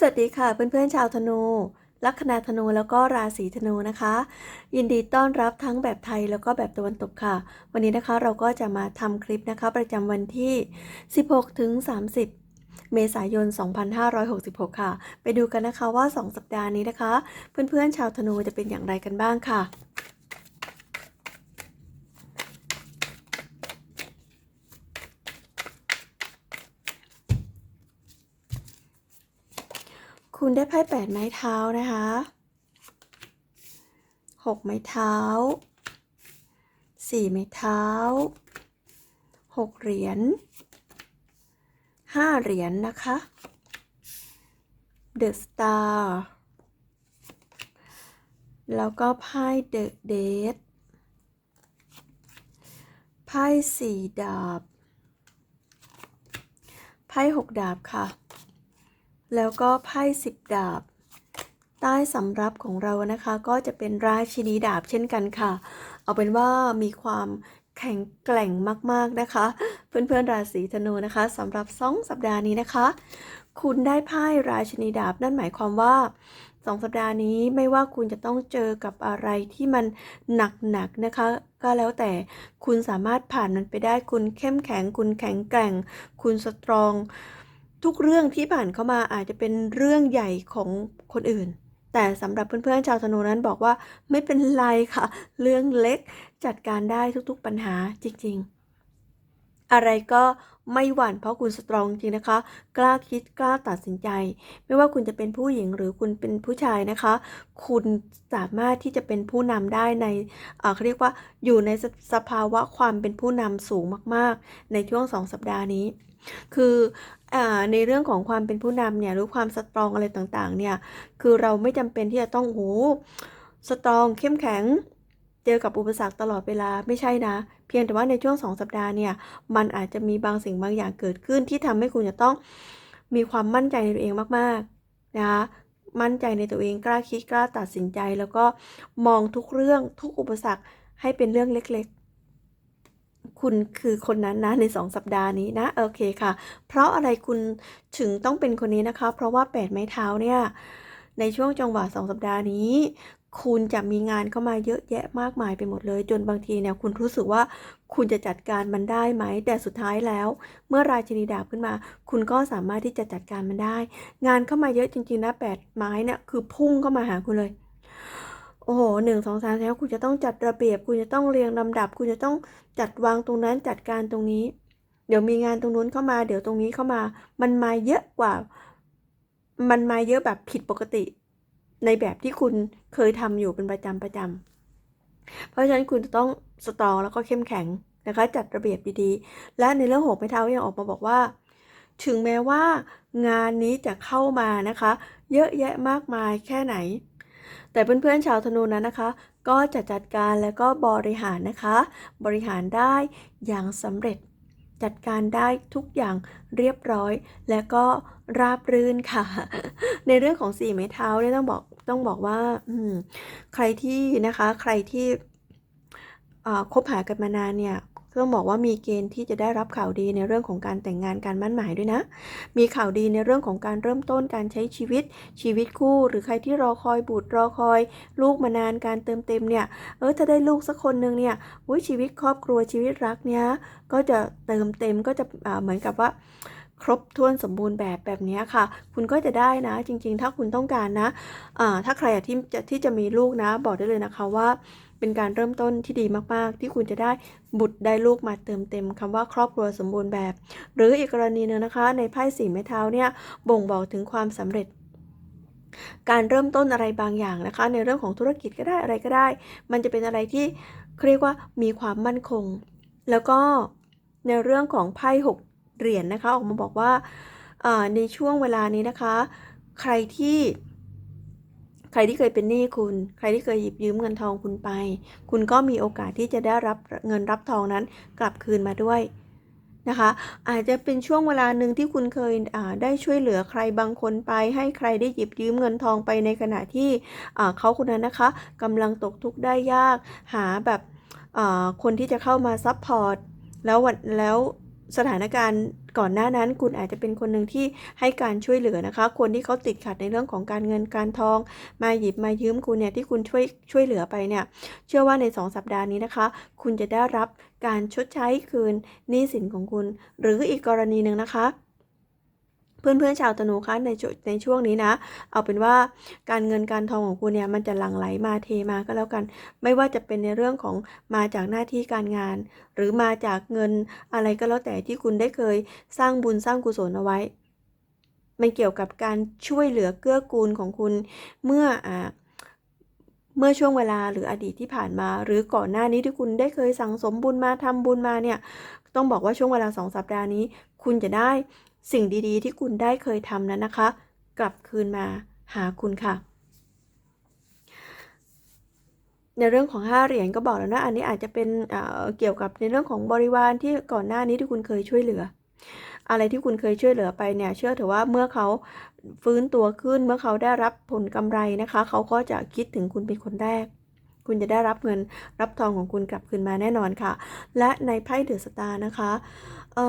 สวัสดีค่ะเพื่อนๆชาวธนู ลัคนาธนูแล้วก็ราศีธนูนะคะ ยินดีต้อนรับทั้งแบบไทยแล้วก็แบบตะวันตกค่ะ วันนี้นะคะเราก็จะมาทำคลิปนะคะ ประจำวันที่ 16 ถึง 30เมษายน 2566 ค่ะ ไปดูกันนะคะว่า 2 สัปดาห์นี้นะคะ เพื่อนๆ ชาวธนูจะเป็นอย่างไรกันบ้างค่ะ คุณได้ไพ่แปดไม้เท้านะคะหกไม้เท้าสี่ไม้เท้าหกเหรียญห้าเหรียญนะคะเดอะสตาร์แล้วก็ไพ่เดอะเดทไพ่สี่ดาบ ไพ่หกดาบค่ะ แล้วก็ไพ่สิบดาบ ใต้สำรับของเรานะคะ ก็จะเป็นราชินีดาบเช่นกันค่ะ เอาเป็นว่ามีความแข็งแกร่งมากๆนะคะ เพื่อนๆราศีธนูนะคะสำหรับสองสัปดาห์นี้นะคะ คุณได้ไพ่ราชินีดาบนั่นหมายความว่าสองสัปดาห์นี้ไม่ว่าคุณจะต้องเจอกับอะไรที่มันหนักๆนะคะ ก็แล้วแต่คุณสามารถผ่านมันไปได้คุณเข้มแข็งคุณแข็งแกร่ง คุณสตรอง ทุกเรื่องที่ผ่านเข้ามาอาจจะเป็นเรื่องใหญ่ของคนอื่น แต่สำหรับเพื่อนๆชาวธนูนั้นบอกว่าไม่เป็นไรค่ะ เรื่องเล็กจัดการได้ทุกๆปัญหาจริง ๆ อะไรก็ไม่หวั่นเพราะคุณสตรองจริงนะคะ กล้าคิดกล้าตัดสินใจ ไม่ว่าคุณจะเป็นผู้หญิงหรือคุณเป็นผู้ชายนะคะ คุณสามารถที่จะเป็นผู้นำได้ในเอ่อเขาเรียกว่าอยู่ในสสภาวะความเป็นผู้นำสูงมาก ๆ ในช่วงสองสัปดาห์นี้ คือในเรื่องของความเป็นผู้นำเนี่ยหรือความสตรองอะไรต่างๆเนี่ยคือเราไม่จำเป็นที่จะต้องโหสตรองเข้มแข็งเจอกับอุปสรรคตลอดเวลาไม่ใช่นะ เพียงแต่ว่าในช่วงสองสัปดาห์เนี่ยมันอาจจะมีบางสิ่งบางอย่างเกิดขึ้นที่ทำให้คุณจะต้องมีความมั่นใจในตัวเองมากๆนะคะมั่นใจในตัวเองกล้าคิดกล้าตัดสินใจ แล้วก็มองทุกเรื่องทุกอุปสรรคให้เป็นเรื่องเล็ก คุณคือคนนั้นนะในสองสัปดาห์นี้นะโอเคค่ะ เพราะอะไรคุณถึงต้องเป็นคนนี้นะคะ เพราะว่าแปดไม้เท้าเนี่ยในช่วงจังหวะสองสัปดาห์นี้ คุณจะมีงานเข้ามาเยอะแยะมากมายไปหมดเลย จนบางทีเนี่ยคุณรู้สึกว่าคุณจะจัดการมันได้ไหม แต่สุดท้ายแล้ว เมื่อราชินีดาบขึ้นมา คุณก็สามารถที่จะจัดการมันได้ งานเข้ามาเยอะจริงๆนะแปดไม้เนี่ยคือพุ่งเข้ามาหาคุณเลย โอ้โหหนึ่งสองสามแล้วคุณจะต้องจัดระเบียบ คุณจะต้องเรียงลำดับ คุณจะต้องจัดวางตรงนั้นจัดการตรงนี้ เดี๋ยวมีงานตรงนู้นเข้ามา เดี๋ยวตรงนี้เข้ามา มันมาเยอะกว่า มันมาเยอะแบบผิดปกติ ในแบบที่คุณเคยทำอยู่เป็นประจำประจำเพราะฉะนั้นคุณจะต้องสตรองแล้วก็เข้มแข็งนะคะ จัดระเบียบดีๆ และในเรื่องหกไม้เท้ายังออกมาบอกว่า ถึงแม้ว่างานนี้จะเข้ามานะคะ เยอะแยะมากมายแค่ไหน แต่เพื่อนๆชาวธนูนั้นนะคะ ก็จะจัดการแล้วก็บริหารนะคะ บริหารได้อย่างสำเร็จ จัดการได้ทุกอย่างเรียบร้อย และก็ราบรื่นค่ะ ในเรื่องของสี่ไม้เท้าเนี่ยต้องบอกต้องบอกว่าอืใครที่นะคะใครที่คบหากันมานานเนี่ย ต้องบอกว่ามีเกณฑ์ที่จะได้รับข่าวดีในเรื่องของการแต่งงานการมั่นหมายด้วยนะ มีข่าวดีในเรื่องของการเริ่มต้นการใช้ชีวิตชีวิตคู่ หรือใครที่รอคอยบุตรรอคอย ลูกมานานการเติมเต็มเนี่ยเออถ้าได้ลูกสักคนหนึ่งเนี่ยอุ้ยชีวิตครอบครัวชีวิตรักเนี่ยก็จะเติมเต็มก็จะเหมือนกับว่าครบถ้วนสมบูรณ์แบบแบบนี้ค่ะ คุณก็จะได้นะ จริง ๆ ถ้าคุณต้องการนะอ่าถ้าใครที่จะที่จะมีลูกนะ บอกได้เลยนะคะว่า เป็นการเริ่มต้นที่ดีมากๆ ที่คุณจะได้บุตรได้ลูกมาเติมเต็มคำว่าครอบครัวสมบูรณ์แบบ หรืออีกกรณีหนึ่งนะคะ ในไพ่สี่ไม้เท้าเนี่ยบ่งบอกถึงความสำเร็จการเริ่มต้นอะไรบางอย่างนะคะ ในเรื่องของธุรกิจก็ได้อะไรก็ได้ มันจะเป็นอะไรที่เรียกว่ามีความมั่นคง แล้วก็ในเรื่องของไพ่หกเหรียญนะคะ ออกมาบอกว่าในช่วงเวลานี้นะคะ ใครที่ ใครที่เคยเป็นหนี้คุณ ใครที่เคยหยิบยืมเงินทองคุณไป คุณก็มีโอกาสที่จะได้รับเงินรับทองนั้นกลับคืนมาด้วยนะคะ อาจจะเป็นช่วงเวลาหนึ่งที่คุณเคยได้ช่วยเหลือใครบางคนไป ให้ใครได้หยิบยืมเงินทองไปในขณะที่เขาคนนั้นนะคะกำลังตกทุกข์ได้ยาก หาแบบคนที่จะเข้ามาซัพพอร์ตแล้ววันแล้ว สถานการณ์ก่อนหน้านั้นคุณอาจจะเป็นคนหนึ่งที่ให้การช่วยเหลือนะคะ คนที่เขาติดขัดในเรื่องของการเงินการทอง มาหยิบมายืมคุณเนี่ยที่คุณช่วยช่วยเหลือไปเนี่ย เชื่อว่าใน 2 สัปดาห์นี้นะคะ คุณจะได้รับการชดใช้คืนหนี้สินของคุณ หรืออีกกรณีหนึ่งนะคะ เพื่อนๆชาวธนูคะในช่วงในช่วงนี้นะ เอาเป็นว่าการเงินการทองของคุณเนี่ยมันจะหลั่งไหลมาเทมาก็แล้วกัน ไม่ว่าจะเป็นในเรื่องของมาจากหน้าที่การงาน หรือมาจากเงินอะไรก็แล้วแต่ที่คุณได้เคยสร้างบุญสร้างกุศลเอาไว้ มันเกี่ยวกับการช่วยเหลือเกื้อกูลของคุณเมื่ออ่าเมื่อช่วงเวลาหรืออดีตที่ผ่านมา หรือก่อนหน้านี้ที่คุณได้เคยสั่งสมบุญมาทำบุญมาเนี่ย ต้องบอกว่าช่วงเวลาสองสัปดาห์นี้ คุณจะได้ สิ่งดีๆ ที่คุณได้เคยทำนั้นนะคะ กลับคืนมาหาคุณค่ะ ในเรื่องของห้าเหรียญก็บอกแล้วนะ อันนี้อาจจะเป็นเอ่อเกี่ยวกับในเรื่องของบริวารที่ก่อนหน้านี้ที่คุณเคยช่วยเหลือ อะไรที่คุณเคยช่วยเหลือไปเนี่ย เชื่อเถอะว่าเมื่อเขาฟื้นตัวขึ้นเมื่อเขาได้รับผลกำไรนะคะ เขาก็จะคิดถึงคุณเป็นคนแรก คุณจะได้รับเงินรับทองของคุณกลับคืนมาแน่นอนค่ะ และในไพ่เดอะสตาร์นะคะเอ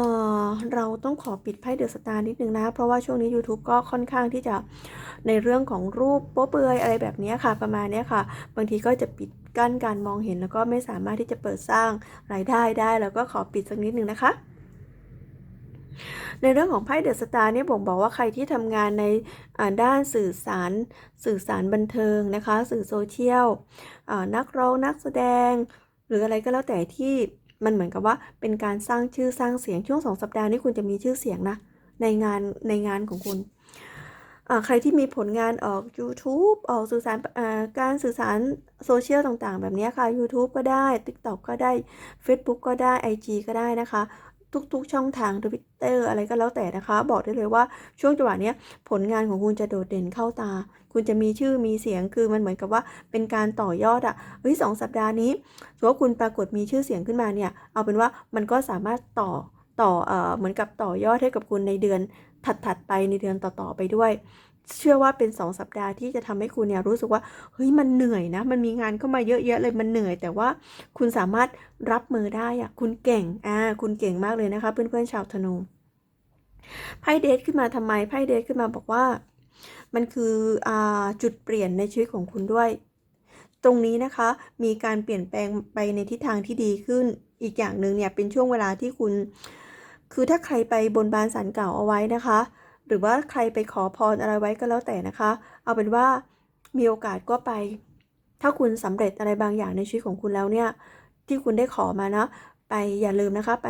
อเราต้องขอปิดไพ่เดอะสตาร์นิดนึงนะ เพราะว่าช่วงนี้ YouTube ก็ค่อนข้างที่จะในเรื่องของรูปโป๊เปลือยอะไรแบบนี้ค่ะ ประมาณนี้ค่ะ บางทีก็จะปิดกั้นการมองเห็นแล้วก็ไม่สามารถที่จะเปิดสร้างรายได้ได้ แล้วก็ขอปิดสักนิดนึงนะคะ ในเรื่องของไพ่เดอะสตาร์เนี่ยผมบอกว่าใครที่ทำงานในด้านสื่อสาร สื่อสารบันเทิงนะคะ สื่อโซเชียลนักร้องนักแสดง หรืออะไรก็แล้วแต่ที่มันเหมือนกับว่าเป็นการสร้างชื่อสร้างเสียงช่วงสองสัปดาห์นี้คุณจะมีชื่อเสียงนะในงานในงานของคุณใครที่มีผลงานออก YouTube ออกสื่อสารการสื่อสารโซเชียลต่างๆ แบบนี้ค่ะ YouTube ก็ได้ TikTok ก็ได้ Facebook ก็ได้ IG ก็ได้นะคะ ทุกๆ ช่องทาง Twitter อะไรก็แล้วแต่นะคะ บอกได้เลยว่าช่วงจังหวะนี้ผลงานของคุณจะโดดเด่นเข้าตา คุณจะมีชื่อมีเสียงคือมันเหมือนกับว่าเป็นการต่อยอดอะเฮ้ยสองสัปดาห์นี้ถือว่าคุณปรากฏมีชื่อเสียงขึ้นมาเนี่ยเอาเป็นว่ามันก็สามารถต่อต่อเอ่อเหมือนกับต่อยอดให้กับคุณในเดือนถัดๆไปในเดือนต่อๆไปด้วย เชื่อว่าเป็น 2 สัปดาห์ที่จะทำให้คุณเนี่ยรู้สึกว่าเฮ้ยมันเหนื่อยนะ มันมีงานเข้ามาเยอะแยะเลยมันเหนื่อย แต่ว่าคุณสามารถรับมือได้อะคุณเก่งอ่าคุณเก่งมากเลยนะคะ เพื่อนๆชาวธนูไพ่เดทขึ้นมาทำไมไพ่เดทขึ้นมาบอกว่า มันคืออจุดเปลี่ยนในชีวิตของคุณด้วย ตรงนี้นะคะมีการเปลี่ยนแปลงไปในทิศทางที่ดีขึ้นอีกอย่างหนึ่งเนี่ยเป็นช่วงเวลาที่คุณ คือถ้าใครไปบนบานสันเก่าเอาไว้นะคะ หรือว่าใครไปขอพรอะไรไว้ก็แล้วแต่นะคะ เอาเป็นว่ามีโอกาสก็ไป ถ้าคุณสำเร็จอะไรบางอย่างในชีวิตของคุณแล้วเนี่ย ที่คุณได้ขอมานะ ไปอย่าลืมนะคะไป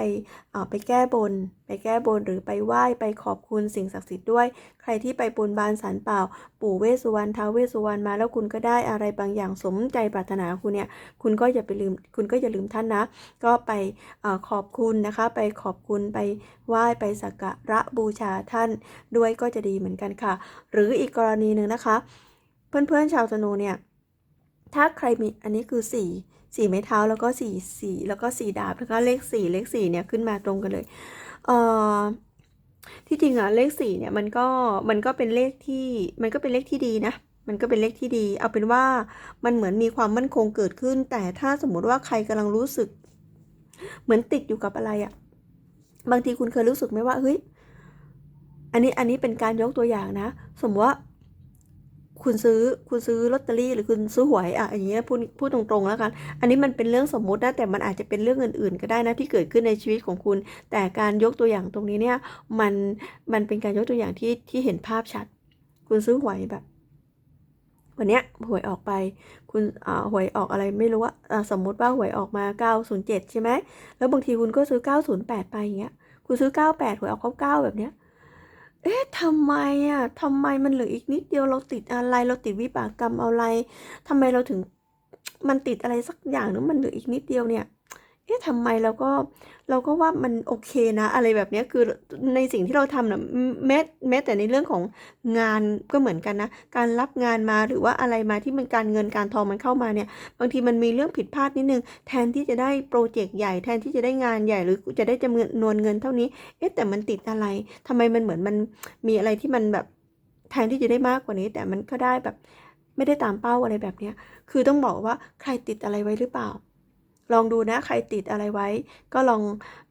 ไปแก้บน ไปแก้บนหรือไปไหว้ไปขอบคุณสิ่งศักดิ์สิทธิ์ด้วย ใครที่ไปบนบานสันเปล่า ปู่เวสุวรรณท้าเวสุวรรณมาแล้วคุณก็ได้อะไรบางอย่างสมใจปรารถนาคุณเนี่ยคุณก็อย่าไปลืมคุณก็อย่าลืมท่านนะ ก็ไปออขอบคุณนะคะ ไปขอบคุณไปไหว้ไปสักการะบูชาท่านด้วยก็จะดีเหมือนกันค่ะ หรืออีกกรณีหนึ่งนะคะ เพื่อนๆชาวธนูเนี่ยถ้าใครมีอันนี้คือสี่ สี่ไม้เท้าแล้วก็สี่สีแล้วก็สี่ดาบแล้วก็เลขสี่เลขสี่เนี่ยขึ้นมาตรงกันเลยเอ่อที่จริงอะเลขสี่เนี่ยมันก็มันก็เป็นเลขที่มันก็เป็นเลขที่ดีนะมันก็เป็นเลขที่ดี เอาเป็นว่ามันเหมือนมีความมั่นคงเกิดขึ้น แต่ถ้าสมมุติว่าใครกำลังรู้สึก เหมือนติดอยู่กับอะไรอะบางทีคุณเคยรู้สึกไหมว่าเฮ้ยอันนี้อันนี้เป็นการยกตัวอย่างนะ สมมติว่า คุณซื้อคุณซื้อลอตเตอรี่หรือคุณซื้อหวยอะอย่างเงี้ยพูดพูดตรงๆแล้วกัน อันนี้มันเป็นเรื่องสมมุตินะแต่มันอาจจะเป็นเรื่องอื่นๆ ก็ได้นะที่เกิดขึ้นในชีวิตของคุณ แต่การยกตัวอย่างตรงนี้เนี่ยมันมันเป็นการยกตัวอย่างที่ที่เห็นภาพชัด คุณซื้อหวยแบบ วันเนี้ยหวยออกไป คุณอ่าหวยออกอะไรไม่รู้ว่าสมมุติว่าหวยออกมา 907 ใช่ไหมแล้วบางทีคุณก็ซื้อ 908 ไปอย่างเงี้ยคุณซื้อ 98หวยออก 99 แบบเนี้ย เอ๊ะทำไมอะทำไมมันเหลืออีกนิดเดียวเราติดอะไร เราติดวิบากกรรมอะไรทำไมเราถึงมันติดอะไรสักอย่างนึงมันเหลืออีกนิดเดียวเนี่ย เอ๊ะทำไมเราก็เราก็ว่ามันโอเคนะ อะไรแบบนี้คือในสิ่งที่เราทำนะแม้แม้แต่ในเรื่องของงานก็เหมือนกันนะ การรับงานมาหรือว่าอะไรมาที่มันการเงินการทองมันเข้ามาเนี่ย บางทีมันมีเรื่องผิดพลาดนิดนึง แทนที่จะได้โปรเจกต์ใหญ่แทนที่จะได้งานใหญ่หรือจะได้จำนวนเงินเท่านี้ เอ๊ะแต่มันติดอะไรทำไมมันเหมือนมันมีอะไรที่มันแบบแทนที่จะได้มากกว่านี้ แต่มันก็ได้แบบไม่ได้ตามเป้าอะไรแบบเนี้ยคือต้องบอกว่าใครติดอะไรไว้หรือเปล่า ลองดูนะใครติดอะไรไว้ ก็ลอง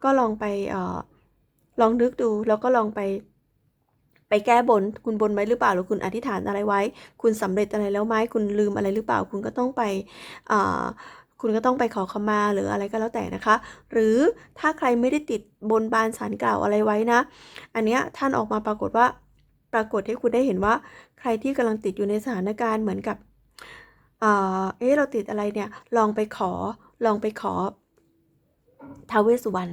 ก็ลองไปเออลองนึกดูแล้วก็ลองไป ไปแก้บนคุณบนไว้หรือเปล่าหรือคุณอธิษฐานอะไรไว้ คุณสำเร็จอะไรแล้วไหมคุณลืมอะไรหรือเปล่า คุณก็ต้องไปคุณก็ต้องไปขอขมาหรืออะไรก็แล้วแต่นะคะ หรือถ้าใครไม่ได้ติดบนบานสารกล่าวอะไรไว้นะ อันเนี้ยท่านออกมาปรากฏว่า ปรากฏให้คุณได้เห็นว่า ใครที่กำลังติดอยู่ในสถานการณ์เหมือนกับอเอ๊เราติดอะไรเนี่ย ลองไปขอ ลองไปขอท้าวเวสสุวรรณ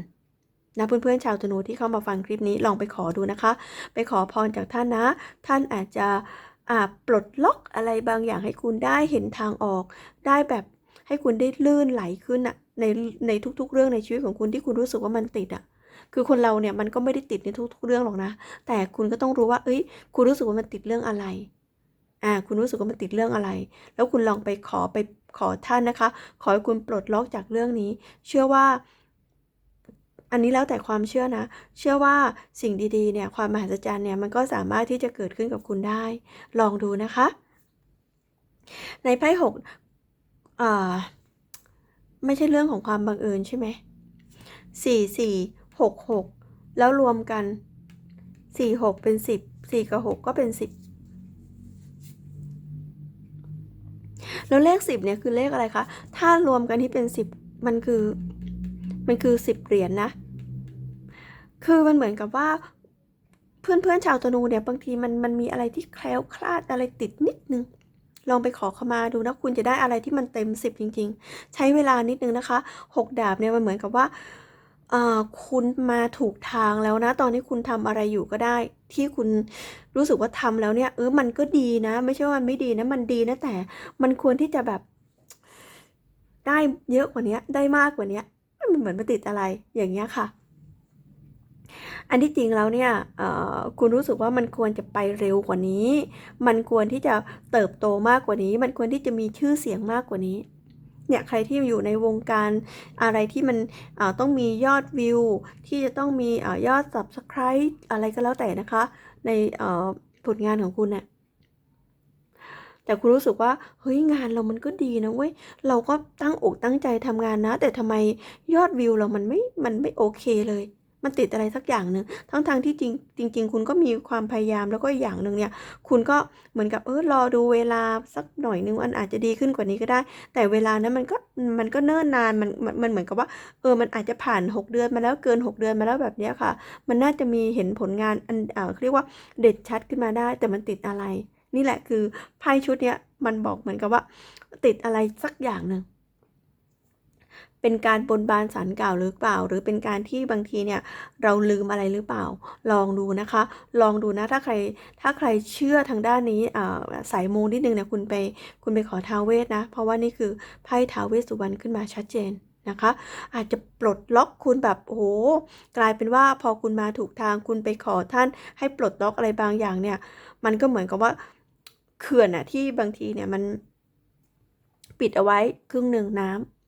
นะเพื่อนๆชาวธนูที่เข้ามาฟังคลิปนี้ลองไปขอดูนะคะ ไปขอพรจากท่านนะ ท่านอาจจะอาปลดล็อกอะไรบางอย่างให้คุณได้เห็นทางออก ได้แบบให้คุณได้ลื่นไหลขึ้นอะในในทุก ๆ เรื่องในชีวิตของคุณที่คุณรู้สึกว่ามันติดอะคือคนเราเนี่ยมันก็ไม่ได้ติดในทุก ๆ เรื่องหรอกนะ แต่คุณก็ต้องรู้ว่า เอ้ย คุณรู้สึกว่ามันติดเรื่องอะไรอ่าคุณรู้สึกว่ามันติดเรื่องอะไร แล้วคุณลองไปขอไป ขอท่านนะคะ ขอให้คุณปลดล็อกจากเรื่องนี้ เชื่อว่า อันนี้แล้วแต่ความเชื่อนะ เชื่อว่าสิ่งดีๆเนี่ยความมหัศจรรย์เนี่ยมันก็สามารถที่จะเกิดขึ้นกับคุณได้ ลองดูนะคะ ในไพ่หกอ่าไม่ใช่เรื่องของความบังเอิญใช่ไหมสี่สี่หกหกแล้วรวมกันสี่หกเป็นสิบสี่กับหกก็เป็นสิบ แล้วเลขสิบเนี่ยคือเลขอะไรคะ ถ้ารวมกันที่เป็นสิบมันคือ มันคือสิบเหรียญนนะ คือมันเหมือนกับว่าเพื่อนเพื่อนชาวธนูเนี่ยบางทีมันมันมีอะไรที่แคล้วคลาดอะไรติดนิดนึง ลองไปขอขมาดูนะคุณจะได้อะไรที่มันเต็มสิบจริง ๆ ใช้เวลานิดนึงนะคะหกดาบเนี่ยมันเหมือนกับว่า คุณมาถูกทางแล้วนะ ตอนนี้คุณทำอะไรอยู่ก็ได้ ที่คุณรู้สึกว่าทำแล้วเนี่ยเออมันก็ดีนะ ไม่ใช่ว่ามันไม่ดีนะมันดีนะแต่ มันควรที่จะแบบ ได้เยอะกว่านี้ได้มากกว่านี้มันเหมือนมาติดอะไรอย่างเงี้ยค่ะ อันที่จริงแล้วเนี่ยคุณรู้สึกว่ามันควรจะไปเร็วกว่านี้ มันควรที่จะเติบโตมากกว่านี้ มันควรที่จะมีชื่อเสียงมากกว่านี้ เนี่ยใครที่อยู่ในวงการอะไรที่มันต้องมียอดวิว ที่จะต้องมีอยอด subscribe อะไรก็แล้วแต่นะคะ ในผลงานของคุณเนี่ยแต่คุณรู้สึกว่าเฮ้ยงานเรามันก็ดีนะเว้ยเราก็ตั้งอกตั้งใจทำงานนะ แต่ทำไมยอดวิวเรามันไม่มันไม่โอเคเลย มันติดอะไรสักอย่างหนึ่งทั้งทางที่จริงจริง ๆ คุณก็มีความพยายามแล้วก็อย่างหนึ่งเนี่ย คุณก็เหมือนกับเออรอดูเวลาสักหน่อยนึงมันอาจจะดีขึ้นกว่านี้ก็ได้ แต่เวลานั้นมันก็มันก็เนิ่นนานมันมันเหมือนกับว่า เออมันอาจจะผ่าน 6 เดือนมาแล้วเกิน 6 เดือนมาแล้วแบบเนี้ยค่ะ มันน่าจะมีเห็นผลงานอันเอ่อเรียกว่าเด็ดชัดขึ้นมาได้ แต่มันติดอะไร นี่แหละคือไพ่ชุดเนี้ยมันบอกเหมือนกับว่า ติดอะไรสักอย่างหนึ่ง เป็นการบนบานสารกล่าวหรือเปล่า หรือเป็นการที่บางทีเนี่ยเราลืมอะไรหรือเปล่า ลองดูนะคะ ลองดูนะถ้าใครถ้าใครเชื่อทางด้านนี้อ่าสายมูนิดนึงเนี่ยคุณไปคุณไปขอท้าวเวสนะ เพราะว่านี่คือไพ่ท้าวเวสสุวรรณขึ้นมาชัดเจนนะคะ อาจจะปลดล็อกคุณแบบโอ้โหกลายเป็นว่าพอคุณมาถูกทางคุณไปขอท่าน ให้ปลดล็อกอะไรบางอย่างเนี่ย มันก็เหมือนกับว่าเขื่อนอะที่บางทีเนี่ยมันปิดเอาไว้ครึ่งหนึ่งน้ำ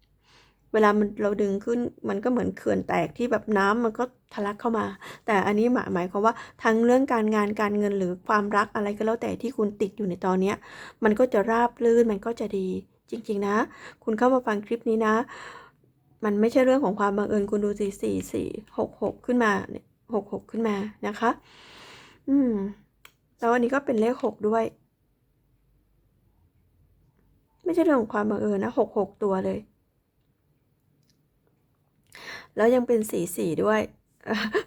เวลามันเราดึงขึ้นมันก็เหมือนเขื่อนแตกที่แบบน้ำมันก็ทะลักเข้ามา แต่อันนี้หมายหมายความว่าทั้งเรื่องการงานการเงินหรือความรักอะไรก็แล้วแต่ที่คุณติดอยู่ในตอนเนี้ยมันก็จะราบรื่นมันก็จะดีจริง ๆ นะ คุณเข้ามาฟังคลิปนี้นะ มันไม่ใช่เรื่องของความบังเอิญคุณดูสี่สี่สี่หกหกขึ้นมาหกหกขึ้นมานะคะ อืมแล้วอันนี้ก็เป็นเลขหกด้วย ไม่ใช่เรื่องของความบังเอิญนะหกหกตัวเลย แล้วยังเป็นสีสีด้วย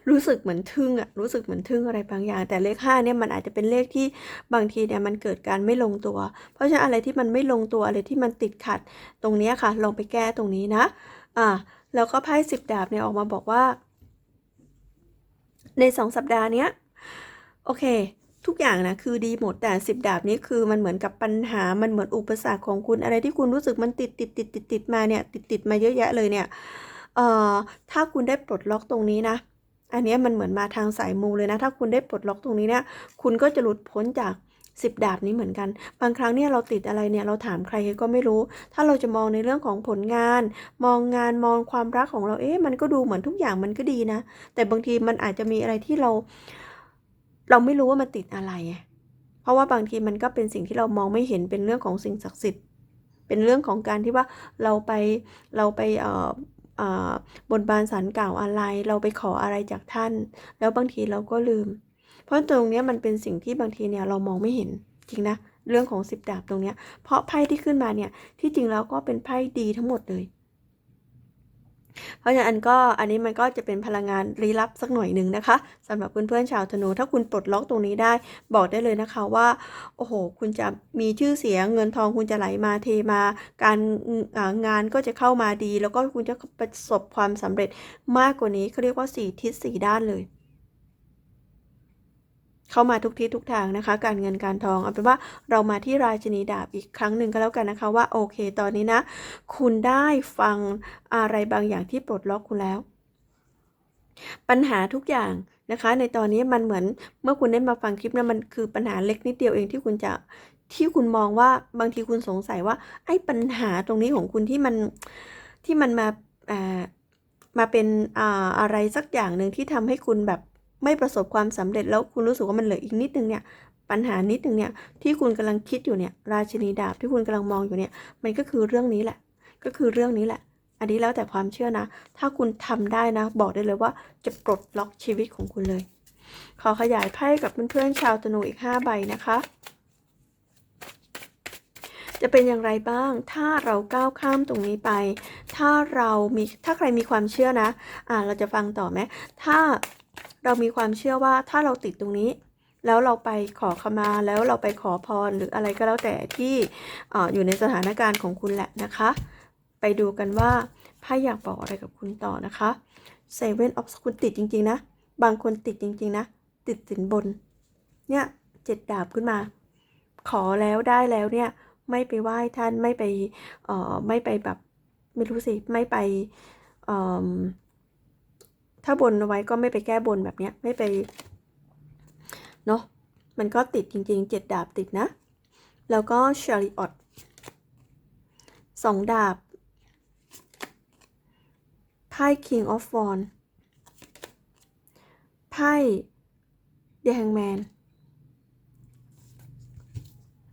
รู้สึกเหมือนทึ่งอะรู้สึกเหมือนทึ่งอะไรบางอย่าง แต่เลขห้าเนี่ยมันอาจจะเป็นเลขที่บางทีเนี่ยมันเกิดการไม่ลงตัว เพราะฉะนั้นอะไรที่มันไม่ลงตัวอะไรที่มันติดขัดตรงนี้ค่ะ ลองไปแก้ตรงนี้นะ อ่า แล้วก็ไพ่สิบดาบเนี่ยออกมาบอกว่า ในสองสัปดาห์เนี้ยโอเคทุกอย่างนะคือดีหมดแต่สิบดาบนี้คือมันเหมือนกับปัญหามันเหมือนอุปสรรคของคุณอะไรที่คุณรู้สึกมันติดติดติดติดติดมาเนี่ยติดติดมาเยอะแยะเลยเนี่ย เอ่อถ้าคุณได้ปลดล็อกตรงนี้นะ อันนี้มันเหมือนมาทางสายมูเลยนะ ถ้าคุณได้ปลดล็อกตรงนี้เนี่ย คุณก็จะหลุดพ้นจากสิบดาบนี้เหมือนกัน บางครั้งเนี่ยเราติดอะไรเนี่ยเราถามใครก็ไม่รู้ ถ้าเราจะมองในเรื่องของผลงาน มองงานมองความรักของเรา เอ๊ะมันก็ดูเหมือนทุกอย่างมันก็ดีนะ แต่บางทีมันอาจจะมีอะไรที่เรา เราไม่รู้ว่ามันติดอะไร เพราะว่าบางทีมันก็เป็นสิ่งที่เรามองไม่เห็นเป็นเรื่องของสิ่งศักดิ์สิทธิ์ เป็นเรื่องของการที่ว่าเราไปเราไปเอ่อ บนบานสารกล่าวอะไร เราไปขออะไรจากท่าน แล้วบางทีเราก็ลืม เพราะตรงนี้มันเป็นสิ่งที่บางทีเนี่ยเรามองไม่เห็นจริงนะเรื่องของสิบดาบตรงนี้เพราะไพ่ที่ขึ้นมาเนี่ยที่จริงแล้วก็เป็นไพ่ดีทั้งหมดเลย เพราะฉะนั้นก็อันนี้มันก็จะเป็นพลังงานลี้ลับสักหน่อยหนึ่งนะคะสำหรับเพื่อนๆชาวธนู ถ้าคุณปลดล็อกตรงนี้ได้บอกได้เลยนะคะว่าโอ้โห คุณจะมีชื่อเสียงเงินทองคุณจะไหลมาเทมา การงานก็จะเข้ามาดี แล้วก็คุณจะประสบความสำเร็จมากกว่านี้เขาเรียกว่าสี่ทิศสี่ด้านเลย เข้ามาทุกทิศทุกทางนะคะ การเงินการทองเอาเป็นว่าเรามาที่ราชินีดาบอีกครั้งหนึ่งก็แล้วกันนะคะว่าโอเคตอนนี้นะ คุณได้ฟังอะไรบางอย่างที่ปลดล็อกคุณแล้ว ปัญหาทุกอย่างนะคะ ในตอนนี้มันเหมือนเมื่อคุณได้มาฟังคลิปนะมันคือปัญหาเล็กนิดเดียวเองที่คุณจะที่คุณมองว่าบางทีคุณสงสัยว่า ไอ้ปัญหาตรงนี้ของคุณที่มันที่มันมาอ่ามาเป็นอ่าอะไรสักอย่างหนึ่งที่ทำให้คุณแบบ ไม่ประสบความสำเร็จแล้วคุณรู้สึกว่ามันเหลืออีกนิดนึงเนี่ยปัญหานิดนึงเนี่ยที่คุณกำลังคิดอยู่เนี่ยราชินีดาบที่คุณกำลังมองอยู่เนี่ยมันก็คือเรื่องนี้แหละ ก็คือเรื่องนี้แหละ อันนี้แล้วแต่ความเชื่อนะ ถ้าคุณทำได้นะ บอกได้เลยว่าจะปลดล็อกชีวิตของคุณเลย ขอขยายไพ่กับเพื่อนๆชาวธนูอีก 5 ใบนะคะจะเป็นอย่างไรบ้าง ถ้าเราก้าวข้ามตรงนี้ไป ถ้าเรามี ถ้าใครมีความเชื่อนะ อ่า เราจะฟังต่อไหม ถ้า เรามีความเชื่อว่าถ้าเราติดตรงนี้ แล้วเราไปขอขมาแล้วเราไปขอพรหรืออะไรก็แล้วแต่ที่ออยู่ในสถานการณ์ของคุณแหละนะคะ ไปดูกันว่าไพ่อยากบอกอะไรกับคุณต่อนะคะ Seven of คุณติดจริง ๆ นะ บางคนติดจริง ๆ นะ ติดสินบน เนี่ยเจ็ดดาบขึ้นมา ขอแล้วได้แล้วเนี่ยไม่ไปไหว้ท่านไม่ไปเอ่อไม่ไปแบบไม่รู้สิ ไม่ไปเอ่อ ถ้าบนเอาไว้ก็ไม่ไปแก้บนแบบเนี้ยไม่ไปเนาะมันก็ติดจริงๆเจ็ดดาบติดนะ แล้วก็ชาริออตสองดาบไพ่ King of w a n d ไพ่ The Hangman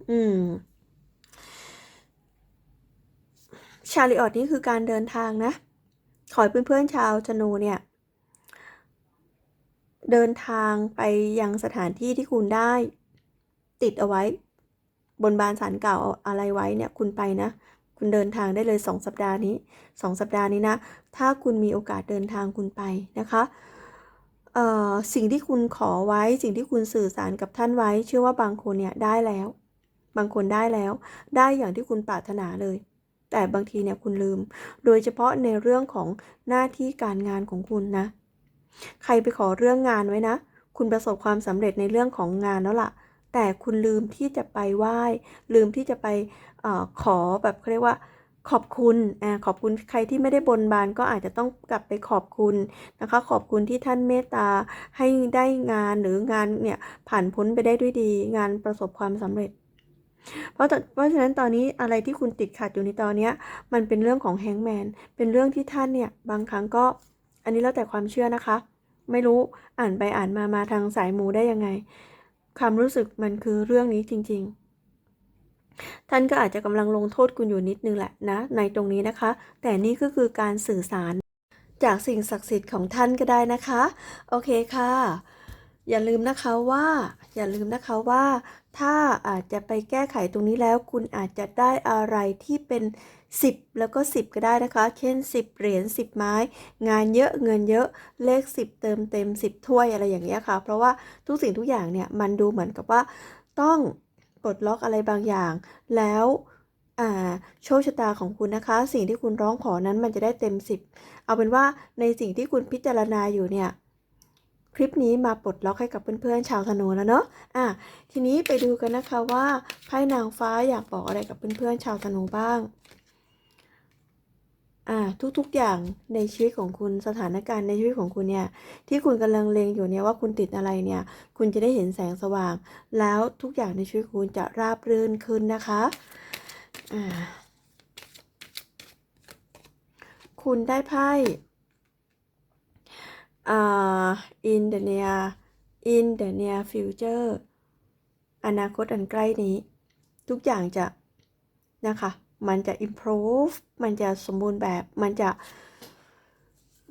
อืมชาริออตนี่คือการเดินทางนะ ขอให้เพื่อนๆชาวธนูเนี่ย เดินทางไปยังสถานที่ที่คุณได้ ติดเอาไว้ บนบานสารเก่าอะไรไว้เนี่ยคุณไปนะ คุณเดินทางได้เลยสองสัปดาห์นี้สองสัปดาห์นี้นะ ถ้าคุณมีโอกาสเดินทางคุณไปนะคะสิ่งที่คุณขอไว้สิ่งที่คุณสื่อสารกับท่านไว้ เชื่อว่าบางคนเนี่ยได้แล้ว บางคนได้แล้ว ได้อย่างที่คุณปรารถนาเลย แต่บางทีเนี่ยคุณลืม โดยเฉพาะในเรื่องของหน้าที่การงานของคุณนะ ใครไปขอเรื่องงานไว้นะ คุณประสบความสำเร็จในเรื่องของงานแล้วล่ะ แต่คุณลืมที่จะไปไหว้ ลืมที่จะไปอขอแบบเขาเรียกว่าขอบคุณอขอบคุณใครที่ไม่ได้บนบานก็อาจจะต้องกลับไปขอบคุณนะคะ ขอบคุณที่ท่านเมตตาให้ได้งานหรืองานเนี่ยผ่านพ้นไปได้ด้วยดี งานประสบความสำเร็จ เพราะเพราะฉะนั้นตอนนี้อะไรที่คุณติดขัดอยู่ในตอนเนี้ยมันเป็นเรื่องของแฮงแมนเป็นเรื่องที่ท่านเนี่ยบางครั้งก็ อันนี้แล้วแต่ความเชื่อนะคะ ไม่รู้อ่านไปอ่านมามาทางสายมูได้ยังไงความรู้สึกมันคือเรื่องนี้จริง ๆ ท่านก็อาจจะกำลังลงโทษคุณอยู่นิดนึงแหละนะ ในตรงนี้นะคะ แต่นี่ก็คือการสื่อสารจากสิ่งศักดิ์สิทธิ์ของท่านก็ได้นะคะ โอเคค่ะ อย่าลืมนะคะว่า อย่าลืมนะคะว่า ถ้าอาจจะไปแก้ไขตรงนี้แล้ว คุณอาจจะได้อะไรที่เป็น 10 แล้วก็ 10 ก็ได้นะคะ เช่น 10 เหรียญ10 ไม้ งานเยอะเงินเยอะเลข 10 เติมเต็ม 10 ถ้วยอะไรอย่างเงี้ยค่ะ เพราะว่าทุกสิ่งทุกอย่างเนี่ยมันดูเหมือนกับว่าต้องปลดล็อกอะไรบางอย่าง แล้วโชคชะตาของคุณนะคะ สิ่งที่คุณร้องขอนั้นมันจะได้เต็ม 10 เอาเป็นว่าในสิ่งที่คุณพิจารณาอยู่เนี่ยคลิปนี้มาปลดล็อกให้กับเพื่อนๆชาวธนูแล้วเนาะ อะ ทีนี้ไปดูกันนะคะว่าไพ่นางฟ้าอยากบอกอะไรกับเพื่อนๆชาวธนูบ้าง อ่าทุกๆอย่างในชีวิตของคุณสถานการณ์ในชีวิตของคุณเนี่ยที่คุณกำลังเลงอยู่เนี่ยว่าคุณติดอะไรเนี่ยคุณจะได้เห็นแสงสว่าง แล้วทุกอย่างในชีวิตคุณจะราบรื่นขึ้นนะคะอ่าคุณได้ไพ่อ่า in the near in the near future อนาคตอันใกล้นี้ ทุกอย่างจะนะคะ มันจะ improve มันจะสมบูรณ์แบบ มันจะ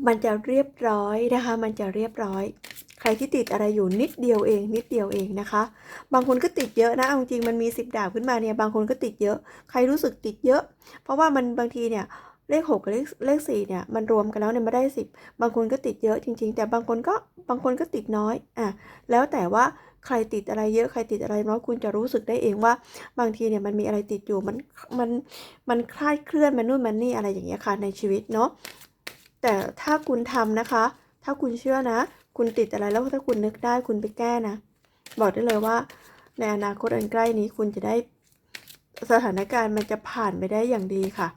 มันจะเรียบร้อยนะคะ มันจะเรียบร้อย ใครที่ติดอะไรอยู่นิดเดียวเอง นิดเดียวเองนะคะ บางคนก็ติดเยอะนะเอาจริงมันมี 10 ดาบขึ้นมาเนี่ย บางคนก็ติดเยอะ ใครรู้สึกติดเยอะ เพราะว่ามันบางทีเนี่ยเลข6กับเลขเลข4เนี่ยมันรวมกันแล้วเนี่ยมาได้10บางคนก็ติดเยอะจริง ๆ แต่บางคนก็บางคนก็ติดน้อยอะแล้วแต่ว่า ใครติดอะไรเยอะใครติดอะไรน้อยคุณจะรู้สึกได้เองว่า บางทีเนี่ยมันมีอะไรติดอยู่มันมันมันคลาดเคลื่อนมันนู่นมันนี่อะไรอย่างเงี้ยค่ะในชีวิตเนาะแต่ถ้าคุณทำนะคะ ถ้าคุณเชื่อนะ คุณติดอะไรแล้วถ้าคุณนึกได้คุณไปแก้นะ บอกได้เลยว่า ในอนาคตอันใกล้นี้คุณจะได้สถานการณ์มันจะผ่านไปได้อย่างดีค่ะ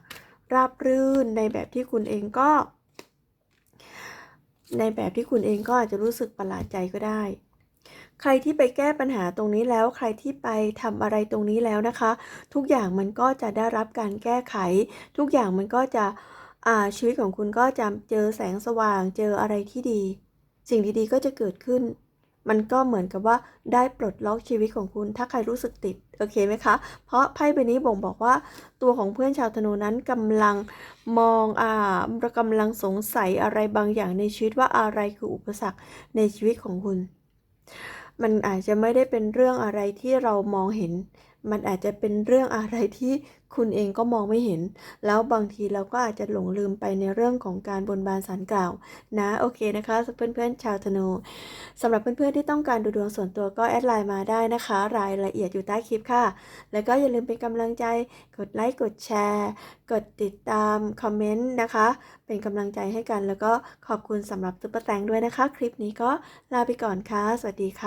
ราบรื่นในแบบที่คุณเองก็ ในแบบที่คุณเองก็อาจจะรู้สึกประหลาดใจก็ได้ ใครที่ไปแก้ปัญหาตรงนี้แล้ว ใครที่ไปทำอะไรตรงนี้แล้วนะคะ ทุกอย่างมันก็จะได้รับการแก้ไข ทุกอย่างมันก็จะชีวิตของคุณก็จะเจอแสงสว่าง เจออะไรที่ดี สิ่งดีๆก็จะเกิดขึ้น มันก็เหมือนกับว่าได้ปลดล็อกชีวิตของคุณ ถ้าใครรู้สึกติด โอเคไหมคะ เพราะไพ่ใบนี้บ่งบอกว่า ตัวของเพื่อนชาวธนูนั้นกำลังมองอ่ากำลังสงสัยอะไรบางอย่างในชีวิตว่าอะไรคืออุปสรรคในชีวิตของคุณ มันอาจจะไม่ได้เป็นเรื่องอะไรที่เรามองเห็น มันอาจจะเป็นเรื่องอะไรที่คุณเองก็มองไม่เห็น แล้วบางทีเราก็อาจจะหลงลืมไปในเรื่องของการบนบานสารกล่าว นะโอเคนะคะเพื่อนๆชาวธนูสำหรับเพื่อนๆที่ต้องการดูดวงส่วนตัวก็แอดไลน์มาได้นะคะ รายละเอียดอยู่ใต้คลิปค่ะ แล้วก็อย่าลืมเป็นกำลังใจ กดไลค์กดแชร์ กดติดตามคอมเมนต์นะคะ เป็นกำลังใจให้กัน แล้วก็ขอบคุณสำหรับตุ๊ปแตงด้วยนะคะ คลิปนี้ก็ลาไปก่อนค่ะสวัสดีค่ะ